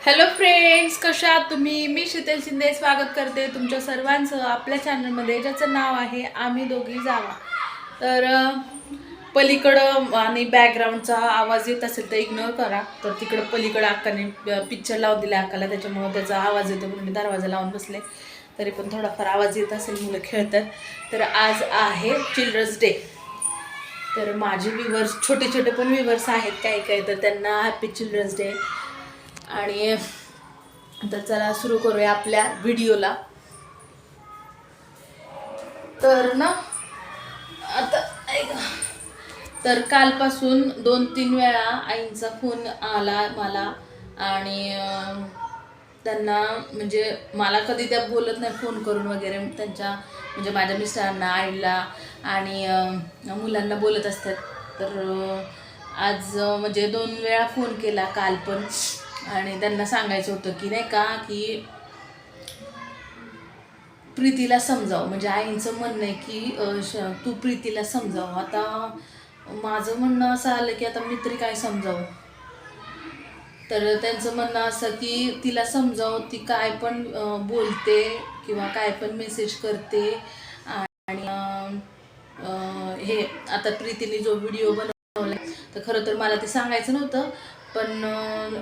Hello friends कशा आहात तुम्ही? मी शीतल शिंदे स्वागत करते तुमच्या सर्वांचं आपल्या चॅनलमध्ये ज्याचं नाव आहे आम्ही दोघी जावा. तर पलीकडं आणि बॅकग्राऊंडचा आवाज येत असेल तर इग्नोर करा. तर तिकडं पलीकडं अक्काने पिक्चर लावून दिला अक्काला त्याच्यामुळं त्याचा आवाज येतो म्हणून मी दरवाजा लावून बसले. तरी पण थोडाफार आवाज येत असेल मुलं खेळतात. तर आज आहे चिल्ड्रन्स डे तर माझे विवर्स छोटे छोटे पण विवर्स आहेत काही काही तर त्यांना हॅपी चिल्ड्रन्स डे आणि तर चला सुरू करूया आपल्या व्हिडिओला. तर ना आता ऐका. तर कालपासून दोन तीन वेळा आईंचा फोन आला मला आणि त्यांना म्हणजे मला कधी त्या बोलत नाही फोन करून वगैरे त्यांच्या म्हणजे माझ्या मिस्टरांना आईला आणि मुलांना बोलत असतात. तर आज म्हणजे दोन वेळा फोन केला काल पण. आणि त्यांना सांगायचं होतं की नाही का की प्रीतीला समजावं. म्हणजे आईंचं म्हणणं आहे की तू प्रीतीला समजाव. आता माझं म्हणणं असं आलं की आता मी तरी काय समजावं? तर त्यांचं म्हणणं असं की तिला समजावं ती काय पण बोलते किंवा काय पण मेसेज करते. आणि हे आता प्रीतीने जो व्हिडिओ बनवला तर खरं तर मला ते सांगायचं नव्हतं पण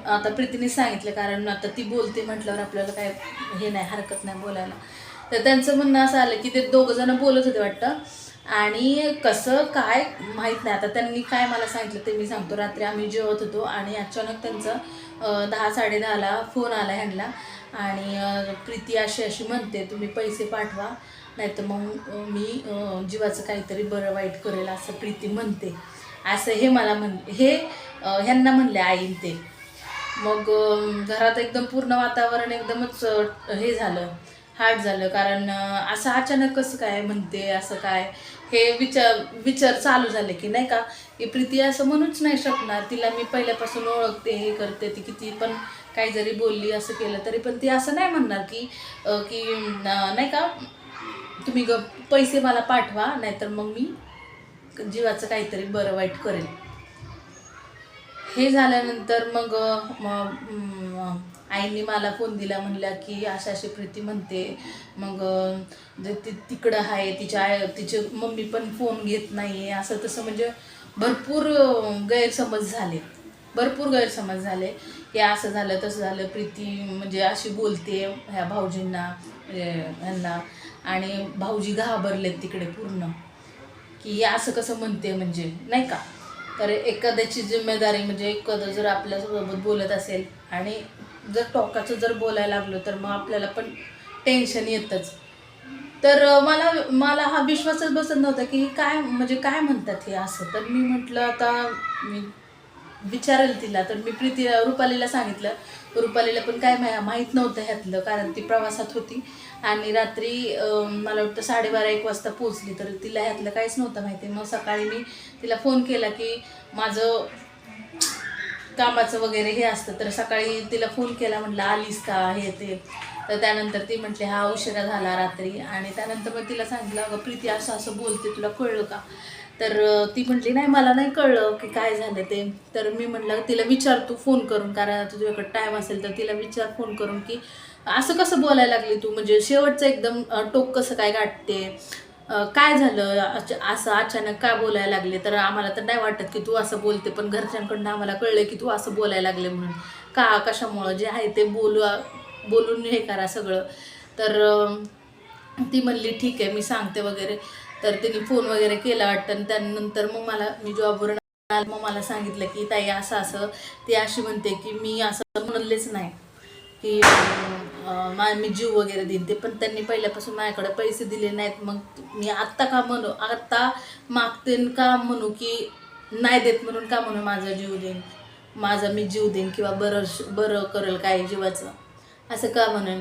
आता प्रीतीने सांगितलं कारण आता ती बोलते म्हटल्यावर आपल्याला काय हे नाही हरकत नाही बोलायला. तर त्यांचं म्हणणं असं आलं की ते दोघं जण बोलत होते वाटतं. आणि कसं काय माहीत नाही. आता त्यांनी काय मला सांगितलं ते मी सांगतो. रात्री आम्ही जेवत होतो आणि अचानक त्यांचं दहा दहा साडेदहाला फोन आला ह्यांना. आणि प्रीती अशी अशी म्हणते तुम्ही पैसे पाठवा नाहीतर मग मी जीवाचं काहीतरी बरं वाईट करेल असं प्रीती म्हणते. असं हे मला म्हण हे ह्यांना म्हणले आईन ते. मग घरात एकदम पूर्ण वातावरण एकदमच हे झालं हार्ड झालं. कारण असं अचानक कसं काय म्हणते असं काय? हे विचार विचार चालू झाले की नाही का? की प्रीती असं म्हणूच नाही शकणार. तिला मी पहिल्यापासून ओळखते हे करते ती किती पण काही जरी बोलली असं केलं तरी पण ती असं नाही म्हणणार की की नाही का? तुम्ही ग पैसे मला पाठवा नाहीतर मग मी जीवाचं काहीतरी बरं वाईट करेल हे झाल्यानंतर मग आईने मला फोन दिला म्हणल्या की अशा अशी प्रीती म्हणते. मग जे ती तिकडं आहे तिच्या आई तिचे मम्मी पण फोन घेत नाही असं तसं म्हणजे भरपूर गैरसमज झाले. भरपूर गैरसमज झाले. हे असं झालं तसं झालं. प्रीती म्हणजे अशी बोलते ह्या भाऊजींना म्हणजे ह्यांना. आणि भाऊजी घाबरलेत तिकडे पूर्ण. की असं कसं म्हणते म्हणजे नाही का? तर एखाद्याची जिम्मेदारी म्हणजे एखादं जर आपल्यासोबत बोलत असेल आणि जर टोकाचं जर बोलायला लागलो तर मग आपल्याला पण टेन्शन येतंच. तर मला मला हा विश्वासच बसत नव्हता की काय म्हणजे काय म्हणतात हे असं. तर मी म्हटलं आता मी विचारेल तिला. तर मी प्रीती रुपालीला सांगितलं. रुपालीला पण काय मा माहीत नव्हतं ह्यातलं कारण ती प्रवासात होती. आणि रात्री मला वाटतं साडेबारा एक वाजता पोचली तर तिला ह्यातलं काहीच नव्हतं माहिती. मग सकाळी मी तिला फोन केला की माझं कामाचं वगैरे हे असतं. तर सकाळी तिला फोन केला म्हटलं आलीस का? हे ते. तर त्यानंतर ती म्हटली हा उशिरा झाला रात्री. आणि त्यानंतर मग तिला सांगितलं अगं प्रीती असं असं बोलते तुला कळलं का? तर ती म्हटली नाही मला नाही कळलं की काय झालं ते. तर मी म्हटलं तिला विचार तू फोन करून कारण आता तुझ्याकडे टाईम असेल तर तिला विचार फोन करून की असं कसं बोलायला लागली तू? म्हणजे शेवटचं एकदम टोक कसं काय गाठते? काय झालं? अच- असं अचानक काय बोलायला लागले? तर आम्हाला तर नाही वाटत की तू असं बोलते पण घरच्यांकडनं आम्हाला कळलं की तू असं बोलायला लागले म्हणून. का कशामुळं? जे आहे ते बोलू बोलून हे करा सगळं. तर ती म्हणली ठीक आहे मी सांगते वगैरे. तर त्यांनी फोन वगैरे केला वाटतं. आणि त्यानंतर मग मला मी जॉबवरून आलं मग मला सांगितलं की ताई असं असं. ती अशी म्हणते की मी असं म्हणलेच नाही की मा मी जीव वगैरे देईन. ते पण त्यांनी पहिल्यापासून माझ्याकडे पैसे दिले नाहीत. मग मी आत्ता का म्हणू आत्ता मागते का म्हणू की नाही देत म्हणून का म्हणू माझा जीव देईन? माझा मी जीव देईन किंवा बरं बरं करेल काय जीवाचं? असं का म्हणेन?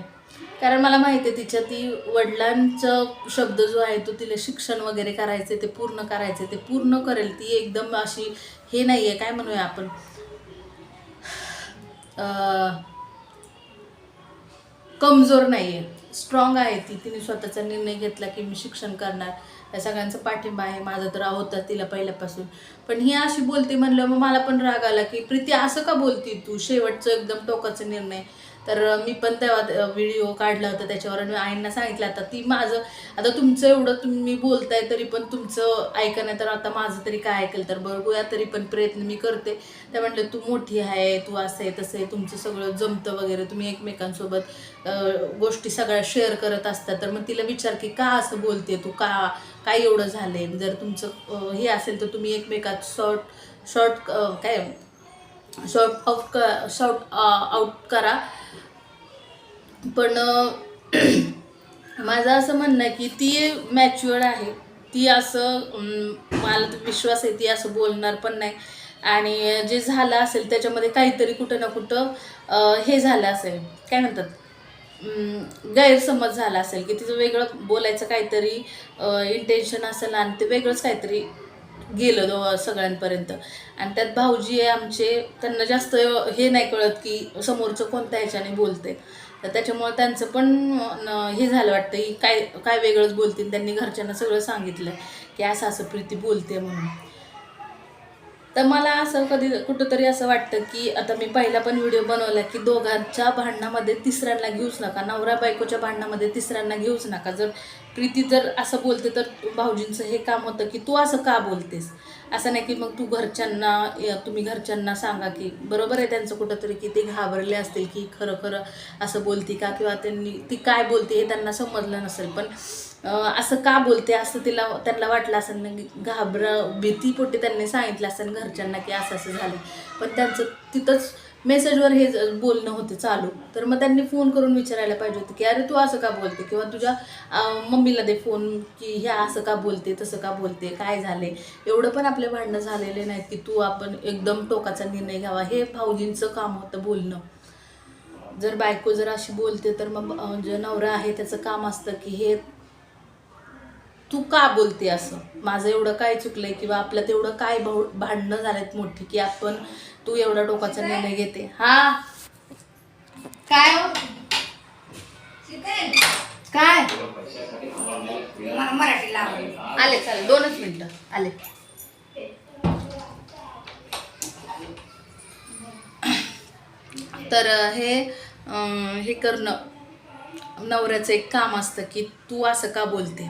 कारण मला माहिती आहे तिच्या ती वडिलांचा शब्द जो आहे तो तिला शिक्षण वगैरे करायचे ते पूर्ण करायचे ते पूर्ण करेल. ती एकदम अशी हे नाही आहे काय म्हणूया आपण? कमजोर नाही आहे स्ट्रॉंग आहे ती. तिने स्वतःचा निर्णय घेतला की मी शिक्षण करणार. या सगळ्यांचा पाठिंबा आहे. माझा तर होता तिला पहिल्यापासून. पण ही अशी बोलते म्हणलं मग मला पण राग आला की प्रीती असं का बोलती तू? शेवटचं एकदम टोकाचा निर्णय. तर मी पण तेव्हा व्हिडिओ काढला होता त्याच्यावर आणि आईंना सांगितलं आता ती माझं आता तुमचं एवढं तुम्ही बोलताय तरी पण तुमचं ऐकणं तर आता माझं तरी काय ऐकेल? तर बघूया तरी पण प्रयत्न मी करते. त्या म्हटलं तू मोठी आहे तू असं आहे तसं आहे तुमचं सगळं जमतं वगैरे तुम्ही एकमेकांसोबत गोष्टी सगळ्या शेअर करत असतात. तर मग तिला विचार की का असं बोलते तू? का काय एवढं झालंय? जर तुमचं हे असेल तर तुम्ही एकमेकात शॉर्ट शॉर्ट काय? शॉर्ट आउट शॉर्ट आउट करा. पण माझं असं म्हणणं आहे की ती मॅच्युअर्ड आहे. ती असं मला तर विश्वास आहे ती असं बोलणार पण नाही. आणि जे झालं असेल त्याच्यामध्ये काहीतरी कुठं ना कुठं हे झालं असेल. काय म्हणतात? गैरसमज झाला असेल की तिचं वेगळं बोलायचं काहीतरी इंटेन्शन असेल आणि ते वेगळंच काहीतरी गेलं दो सगळ्यांपर्यंत. आणि त्यात भाऊजी आहे आमचे त्यांना जास्त हे नाही कळत की समोरचं कोणत्या ह्याच्याने बोलते तर त्याच्यामुळं त्यांचं पण हे झालं वाटतं की काय काय वेगळंच बोलतील. त्यांनी घरच्यांना सगळं सांगितलं की असं असं प्रीती बोलते म्हणून. तर मला असं कधी कुठंतरी असं वाटतं की आता मी पहिला पण व्हिडिओ बनवला की दोघांच्या भांडणामध्ये तिसऱ्यांना घेऊच नका. नवरा बायकोच्या भांडणामध्ये तिसऱ्यांना घेऊच नका. जर प्रीती जर असं बोलते तर भाऊजींचं हे काम होतं की तू असं का बोलतेस? असं नाही की मग तू घरच्यांना तुम्ही घरच्यांना सांगा की बरोबर आहे त्यांचं कुठंतरी की ते घाबरले असतील की खरं खरं असं बोलते का किंवा त्यांनी ती काय बोलते हे त्यांना समजलं नसेल. पण असं का बोलते असं तिला त्यांना वाटलं असेल ना की घाबरा भीतीपोटी त्यांनी सांगितलं असेल घरच्यांना की असं असं झालं पण त्यांचं तिथंच मेसेजवर हे बोलणं होते चालू. तर मग त्यांनी फोन करून विचारायला पाहिजे होतं की अरे तू असं का बोलते? किंवा तुझ्या मम्मीला दे फोन की ह्या असं का बोलते तसं का बोलते काय झाले एवढं पण आपले भांडणं झालेले नाहीत की तू आपण एकदम टोकाचा निर्णय घ्यावा. हे भाऊजींचं काम होतं बोलणं. जर बायको जर अशी बोलते तर मग जे नवरा आहे त्याचं काम असतं की हे तू का बोलते असं? माझं एवढं काय चुकलंय किंवा आपल्यात एवढं काय भाऊ भांडणं झालेत मोठी की आपण तू एवढा डोकाचा निर्णय घेते? हा. काय हो? काय? मराठी आले चालेल दोनच मिनिटं. आले. तर अं, हे अं, हे करणं नवऱ्याचं एक काम असतं की तू असं का बोलते?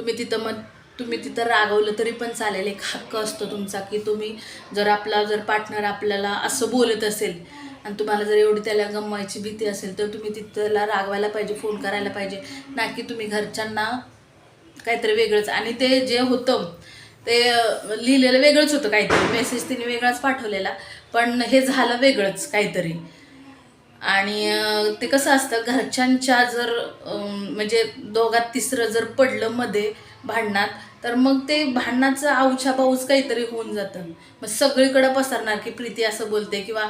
तुम्ही तिथं मग तुम्ही तिथं रागवलं तरी पण चालेल. एक हक्क असतो तुमचा की तुम्ही जर आपला जर पार्टनर आपल्याला असं बोलत असेल आणि तुम्हाला जर एवढी त्याला गमवायची भीती असेल तर तुम्ही तिथला रागवायला पाहिजे फोन करायला पाहिजे. ना की तुम्ही घरच्यांना काहीतरी वेगळंच. आणि ते जे होतं ते लिहिलेलं वेगळंच होतं काहीतरी. मेसेज तिने वेगळाच पाठवलेला. पण हे झालं वेगळंच काहीतरी. आणि ते कसं असतं घरच्यांच्या जर म्हणजे दोघात तिसरं जर पडलं मध्ये भांडणात तर मग ते भांडणाचं आऊछा पाऊस काहीतरी होऊन जातं. मग सगळीकडं पसरणार की प्रीती असं बोलते किंवा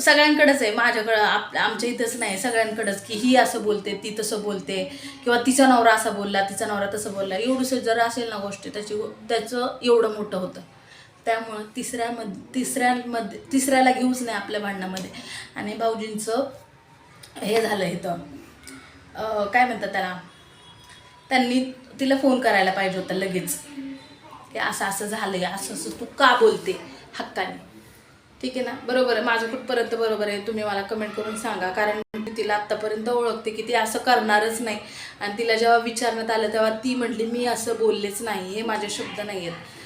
सगळ्यांकडंच आहे. माझ्याकडं आप आमच्या इथंच नाही. सगळ्यांकडंच की ही असं बोलते ती तसं बोलते किंवा तिचा नवरा असा बोलला तिचा नवरा तसं बोलला. एवढंसं जर असेल ना गोष्टी त्याची त्याचं एवढं मोठं होतं. त्यामुळं तिसऱ्यामध्ये तिसऱ्यामध्ये तिसऱ्याला घेऊच नाही आपल्या भांडणामध्ये. आणि भाऊजींचं हे झालं इथं. काय म्हणतात त्याला? त्यांनी तिला फोन करायला पाहिजे होता लगेच. की असं असं झालंय असं असं तू का बोलते हक्काने? ठीक आहे ना? बरोबर आहे. माझं कुठपर्यंत बरोबर आहे? तुम्ही मला कमेंट करून सांगा. कारण मी तिला आत्तापर्यंत ओळखते की ती असं करणारच नाही. आणि तिला जेव्हा विचारण्यात आलं तेव्हा ती म्हटली मी असं बोललेच नाही. हे माझे शब्द नाही आहेत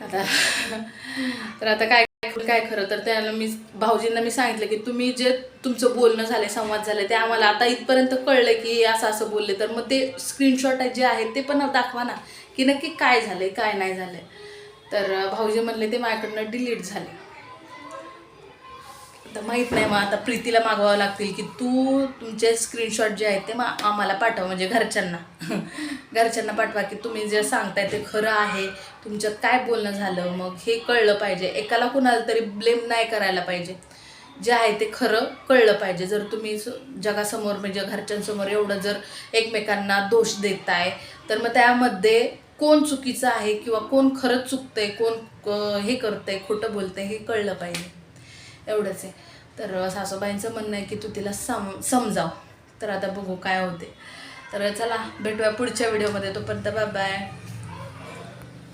आता तर आता काय काय खरं तर त्याला मी भाऊजींना मी सांगितलं की तुम्ही जे तुमचं बोलणं झालंय संवाद झालं ते आम्हाला आता इथपर्यंत कळलं की असं असं बोलले. तर मग ते स्क्रीनशॉट जे आहेत ते पण दाखवा ना की नक्की काय झालंय काय नाही झालंय. तर भाऊजी म्हणले ते माझ्याकडनं डिलीट झाले. आता माहीत नाही मग आता प्रीतीला मागवावं लागतील की तू तुमचे स्क्रीनशॉट जे आहेत ते मा आम्हाला पाठवा म्हणजे घरच्यांना. घरच्यांना पाठवा की तुम्ही जे सांगताय ते खरं आहे तुमच्यात काय बोलणं झालं मग हे कळलं पाहिजे. एकाला कुणाला तरी ब्लेम नाही करायला पाहिजे. जे आहे ते खरं कळलं पाहिजे. जर तुम्ही स- जगासमोर म्हणजे घरच्यांसमोर एवढं जर एकमेकांना दोष देताय तर मग त्यामध्ये कोण चुकीचं आहे किंवा कोण खरंच चुकतंय कोण हे करतंय खोटं बोलतंय हे कळलं पाहिजे. एवढंच आहे. तर सासूबाईंचं म्हणणं आहे की तू तिला सम समजाव. तर आता बघू काय होते तर चला भेटूया पुढच्या व्हिडिओमध्ये तोपर्यंत बाय बाय